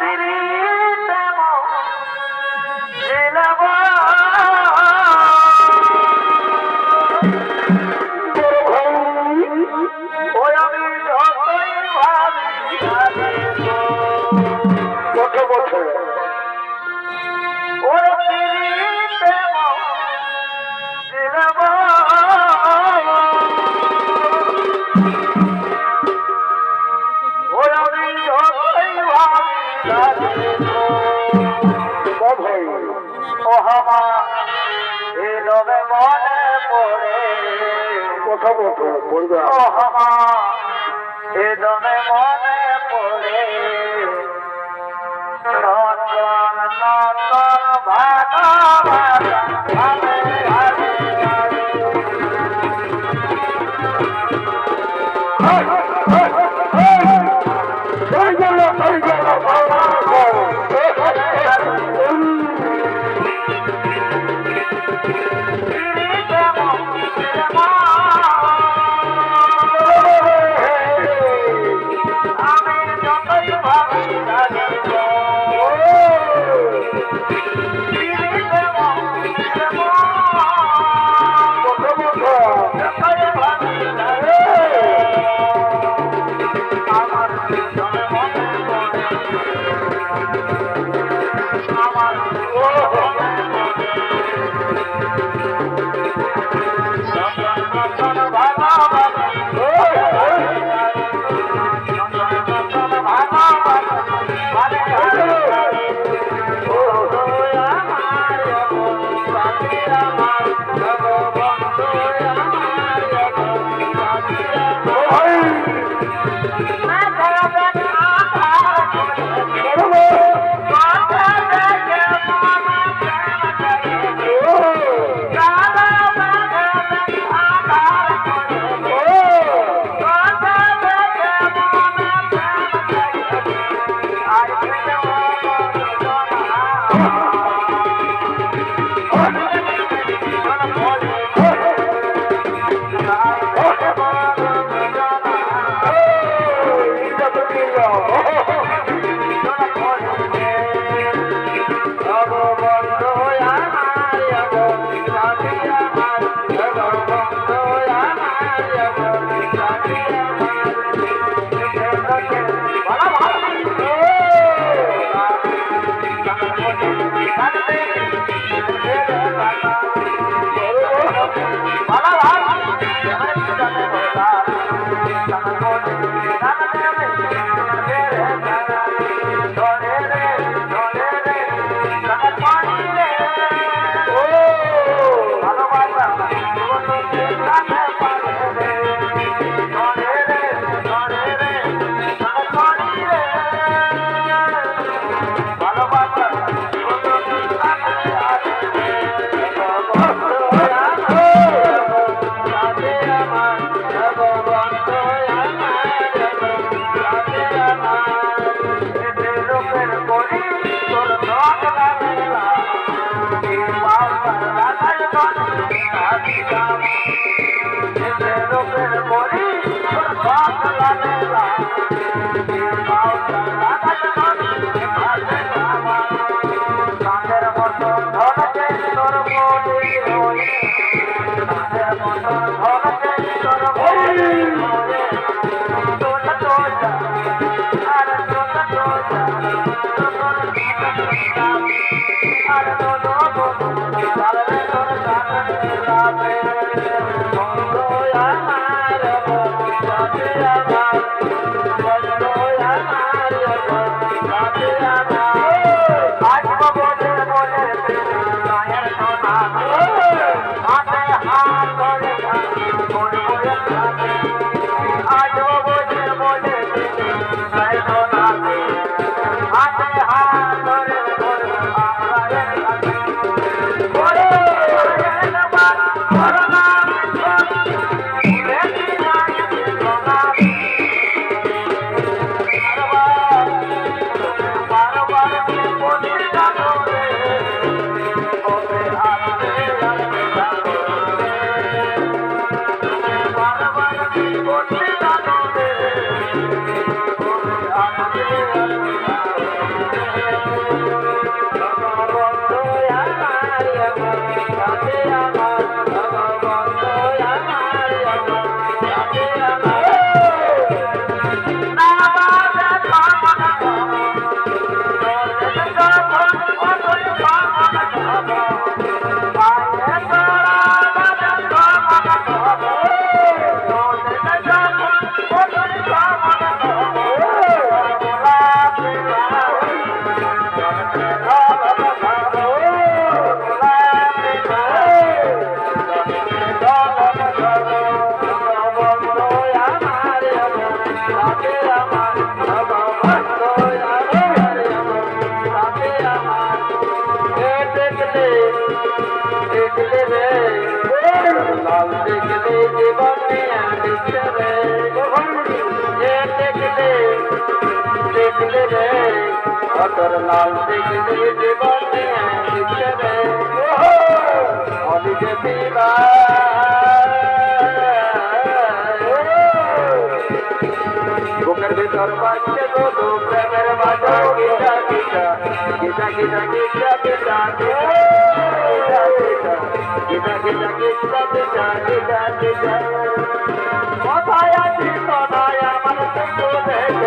Baby. কথা বলবে। এ দমে মনে I'm আজ বাবা Yeah, yeah, yeah. রে অতর লাল দেখলে জীবনে শিখে রে অলিকে পিবা বুকের ভিতর বাজছে গো প্রেমের বাজা গিটা গিটা গিটা গিটা গিটা কথায় আছি তনায় আমার সঙ্গে